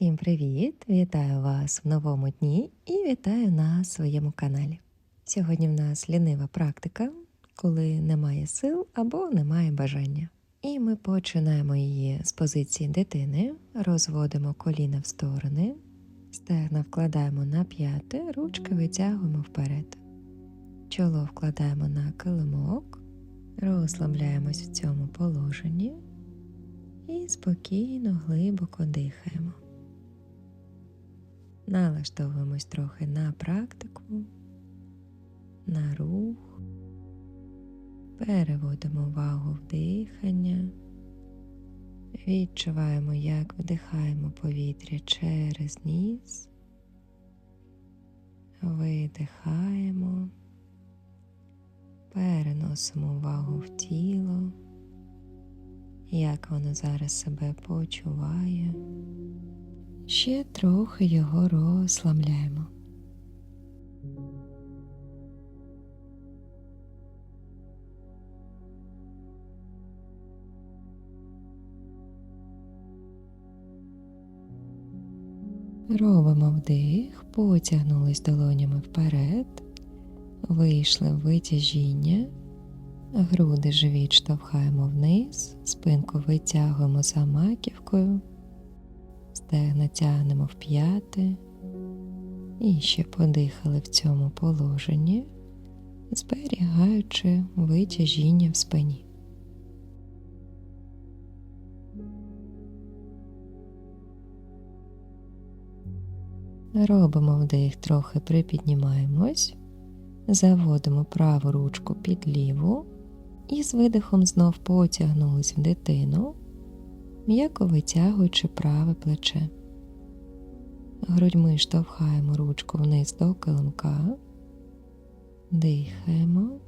Всім привіт! Вітаю вас в новому дні і вітаю на своєму каналі. Сьогодні в нас лінива практика, коли немає сил або немає бажання. І ми починаємо її з позиції дитини, розводимо коліна в сторони, стегна вкладаємо на п'яти, ручки витягуємо вперед. Чоло вкладаємо на килимок, розслабляємось в цьому положенні і спокійно, глибоко дихаємо. Налаштовуємось трохи на практику, на рух, переводимо увагу в дихання, відчуваємо, як вдихаємо повітря через ніс, видихаємо, переносимо увагу в тіло, як воно зараз себе почуває. Ще трохи його розслабляємо. Робимо вдих, потягнулись долонями вперед, вийшли в витяжіння, груди живіт штовхаємо вниз, спинку витягуємо за маківкою. Стегна тягнемо в п'яти і ще подихали в цьому положенні, зберігаючи витяжіння в спині. Робимо вдих, трохи припіднімаємось, заводимо праву ручку під ліву і з видихом знов потягнулись в дитину м'яко витягуючи праве плече. Грудьми штовхаємо ручку вниз до килимка, дихаємо.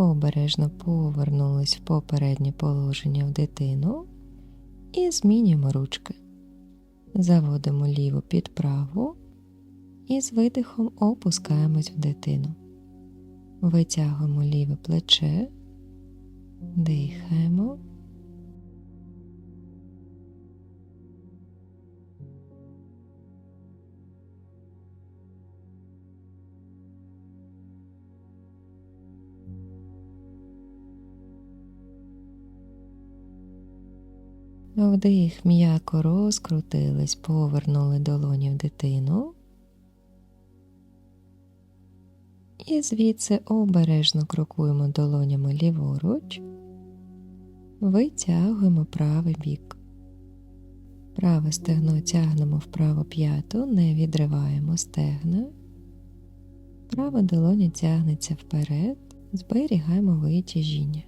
Обережно повернулись в попереднє положення в дитину і змінюємо ручки. Заводимо ліву під праву і з видихом опускаємось в дитину. Витягуємо ліве плече, дихаємо. Вдих м'яко розкрутились, повернули долоні в дитину. І звідси обережно крокуємо долонями ліворуч, витягуємо правий бік. Праве стегно тягнемо вправо п'яту, не відриваємо стегна. Права долоня тягнеться вперед, зберігаємо витяжіння.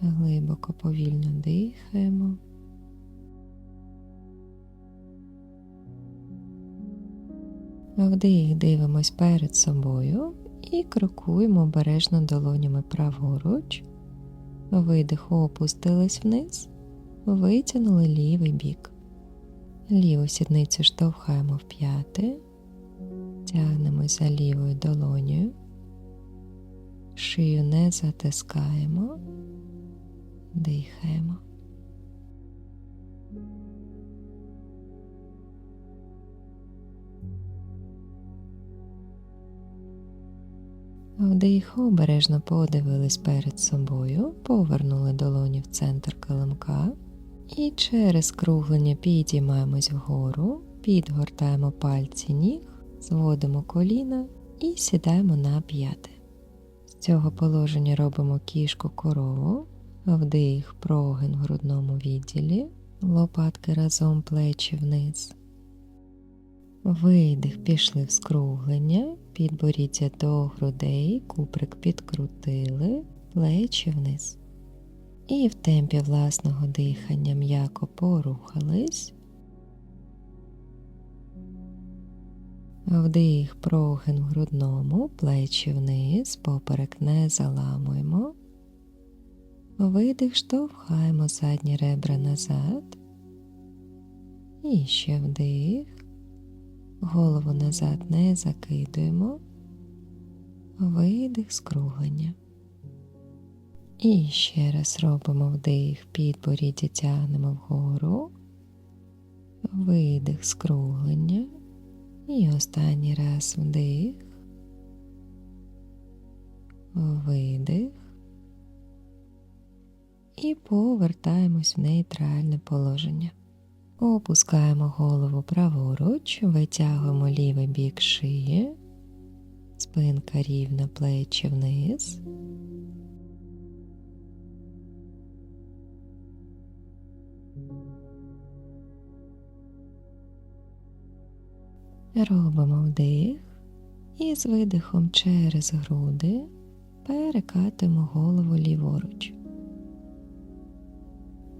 Глибоко повільно дихаємо. Вдих дивимось перед собою і крокуємо обережно долонями праворуч, видих опустились вниз, витягнули лівий бік. Ліву сідницю штовхаємо в п'яти, тягнемо за лівою долонею, шию не затискаємо, дихаємо. Вдих обережно подивились перед собою, повернули долоні в центр килимка і через круглення підіймаємось вгору, підгортаємо пальці ніг, зводимо коліна і сідаємо на п'яти. З цього положення робимо кішку корову, вдих, прогин в грудному відділі, лопатки разом плечі вниз. Видих, пішли в скруглення, підборіддя до грудей, куприк підкрутили, плечі вниз. І в темпі власного дихання м'яко порухались. Вдих, прогин в грудному, плечі вниз, поперек не заламуємо. Видих, штовхаємо задні ребра назад. І ще вдих. Голову назад не закидуємо. Видих скруглення. І ще раз робимо вдих, підборіддя тягнемо вгору, видих скруглення. І останній раз вдих, видих. І повертаємось в нейтральне положення. Опускаємо голову праворуч, витягуємо лівий бік шиї, спинка рівна плечі вниз. Робимо вдих і з видихом через груди перекатимо голову ліворуч.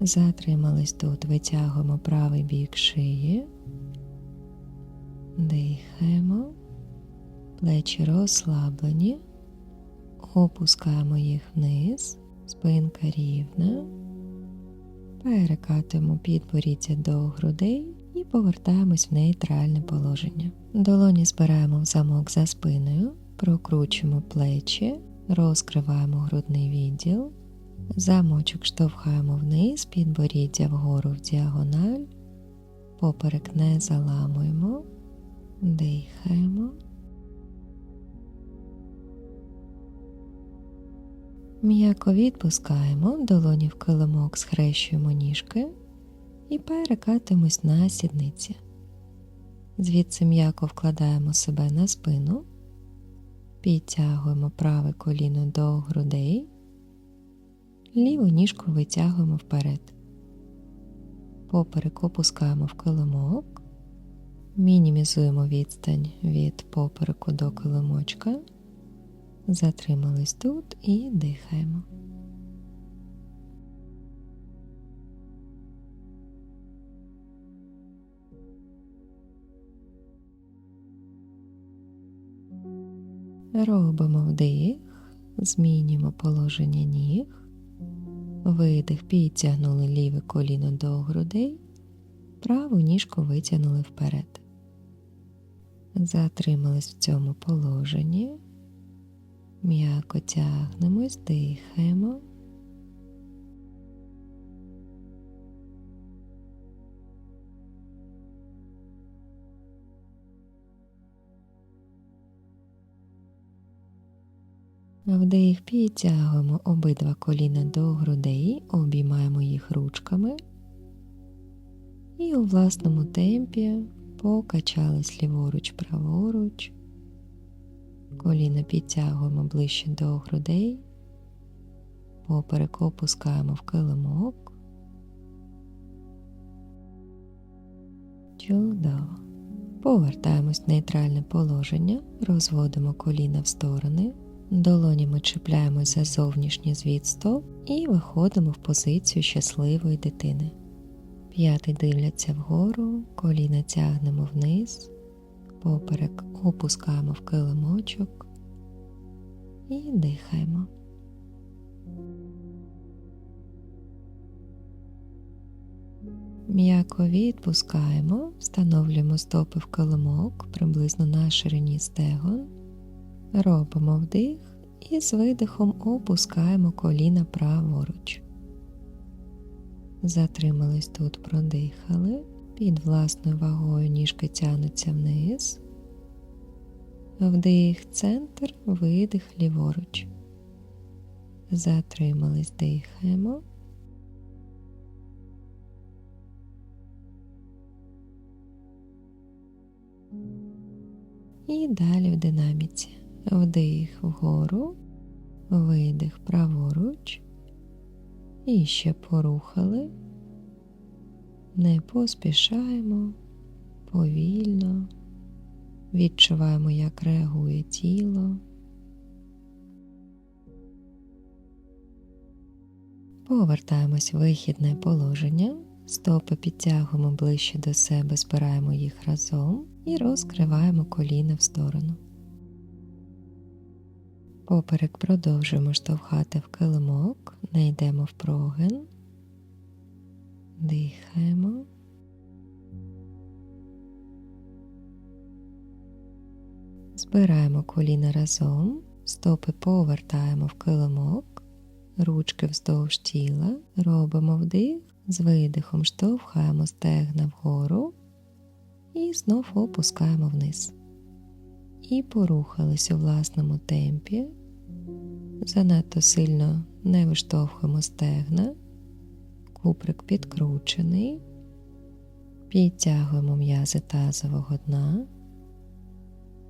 Затримались тут, витягуємо правий бік шиї, дихаємо, плечі розслаблені, опускаємо їх вниз, спинка рівна, перекатуємо підборіддя до грудей і повертаємось в нейтральне положення. Долоні збираємо в замок за спиною, прокручуємо плечі, розкриваємо грудний відділ. Замочок штовхаємо вниз, підборіддя вгору в діагональ, поперек не заламуємо, дихаємо. М'яко відпускаємо, долоні в килимок схрещуємо ніжки і перекатимось на сідниці. Звідси м'яко вкладаємо себе на спину, підтягуємо праве коліно до грудей. Ліву ніжку витягуємо вперед. Поперек опускаємо в килимок, мінімізуємо відстань від попереку до килимочка, затримались тут і дихаємо. Робимо вдих, змінюємо положення ніг. Видих, підтягнули ліве коліно до грудей, праву ніжку витягнули вперед. Затримались в цьому положенні, м'яко тягнемось, дихаємо. Вдих підтягуємо обидва коліна до грудей, обіймаємо їх ручками і у власному темпі покачались ліворуч, праворуч, коліна підтягуємо ближче до грудей, поперек опускаємо в килимок. Чудово. Повертаємось в нейтральне положення, розводимо коліна в сторони. Долонями чіпляємось за зовнішній звід стоп і виходимо в позицію щасливої дитини. П'яти дивляться вгору, коліна тягнемо вниз, поперек опускаємо в килимочок і дихаємо. М'яко відпускаємо, встановлюємо стопи в килимок приблизно на ширині стегон. Робимо вдих і з видихом опускаємо коліна праворуч. Затримались тут, продихали, під власною вагою ніжки тянуться вниз, вдих центр, видих ліворуч. Затримались, дихаємо. І далі в динаміці. Вдих вгору, видих праворуч. І ще порухали. Не поспішаємо, повільно, відчуваємо, як реагує тіло. Повертаємось в вихідне положення, стопи підтягуємо ближче до себе, збираємо їх разом і розкриваємо коліна в сторону. Поперек продовжуємо штовхати в килимок, не йдемо в прогин, дихаємо. Збираємо коліна разом, стопи повертаємо в килимок, ручки вздовж тіла, робимо вдих, з видихом штовхаємо стегна вгору. І знов опускаємо вниз. І порухались у власному темпі. Занадто сильно не виштовхуємо стегна, куприк підкручений, підтягуємо м'язи тазового дна,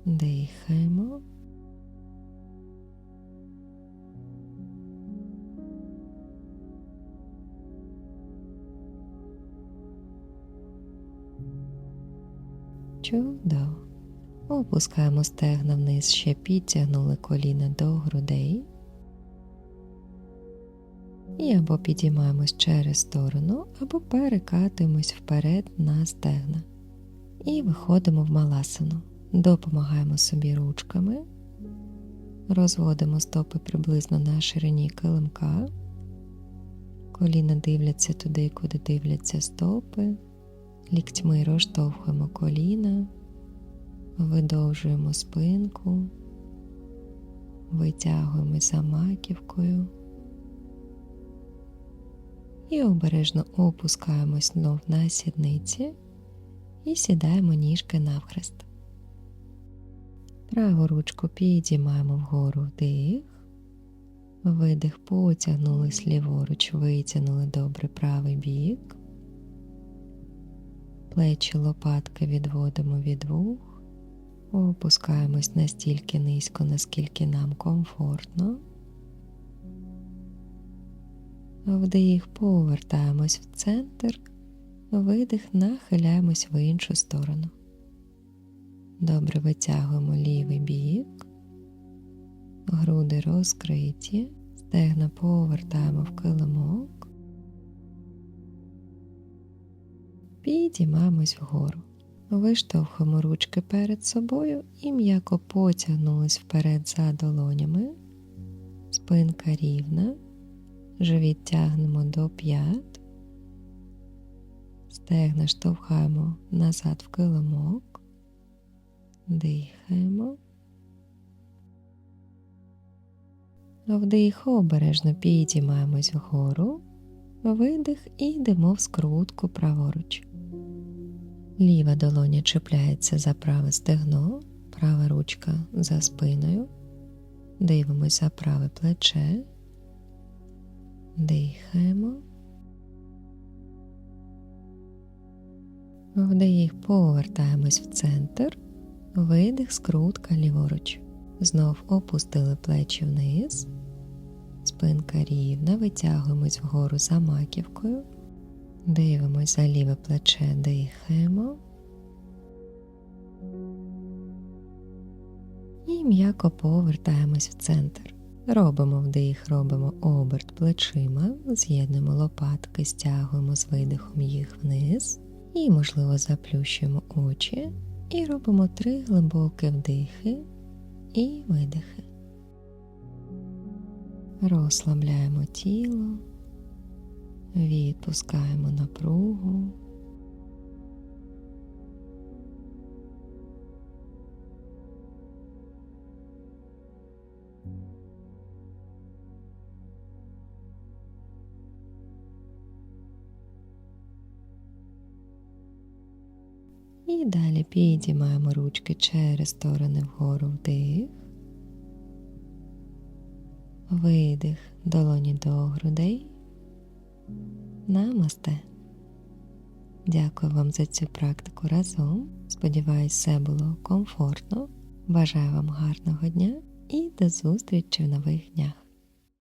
дихаємо. Чудово. Опускаємо стегна вниз, ще підтягнули коліна до грудей. І або підіймаємось через сторону, або перекатуємось вперед на стегна. І виходимо в маласану. Допомагаємо собі ручками, розводимо стопи приблизно на ширині килимка. Коліна дивляться туди, куди дивляться стопи. Ліктьми розштовхуємо коліна, видовжуємо спинку, витягуємо за маківкою і обережно опускаємось знов на сідниці і сідаємо ніжки навхрест. Праву ручку підіймаємо вгору вдих, видих, потягнулись ліворуч, витягнули добре правий бік плечі лопатки відводимо від вух, опускаємось настільки низько, наскільки нам комфортно. Вдих повертаємось в центр, видих нахиляємось в іншу сторону. Добре витягуємо лівий бік, груди розкриті, стегна повертаємо в килимок. Підіймаємось вгору. Виштовхуємо ручки перед собою і м'яко потягнулись вперед за долонями. Спинка рівна. Живіт тягнемо до п'ят. Стегна штовхаємо назад в килимок. Дихаємо. Вдих обережно підіймаємось вгору. Видих і йдемо в скрутку праворуч. Ліва долоня чіпляється за праве стегно, права ручка за спиною. Дивимося за праве плече, дихаємо. Вдих повертаємось в центр, видих, скрутка ліворуч. Знов опустили плечі вниз, спинка рівна, витягуємось вгору за маківкою. Дивимось за ліве плече, дихаємо. І м'яко повертаємось в центр. Робимо вдих, робимо оберт плечима, з'єднуємо лопатки, стягуємо з видихом їх вниз. І, можливо, заплющуємо очі. І робимо три глибокі вдихи і видихи. Розслабляємо тіло відпускаємо напругу. І далі підіймаємо ручки через сторони вгору вдих, видих долоні до грудей. Намасте. Дякую вам за цю практику разом. Сподіваюсь, все було комфортно. Бажаю вам гарного дня і до зустрічі в нових днях.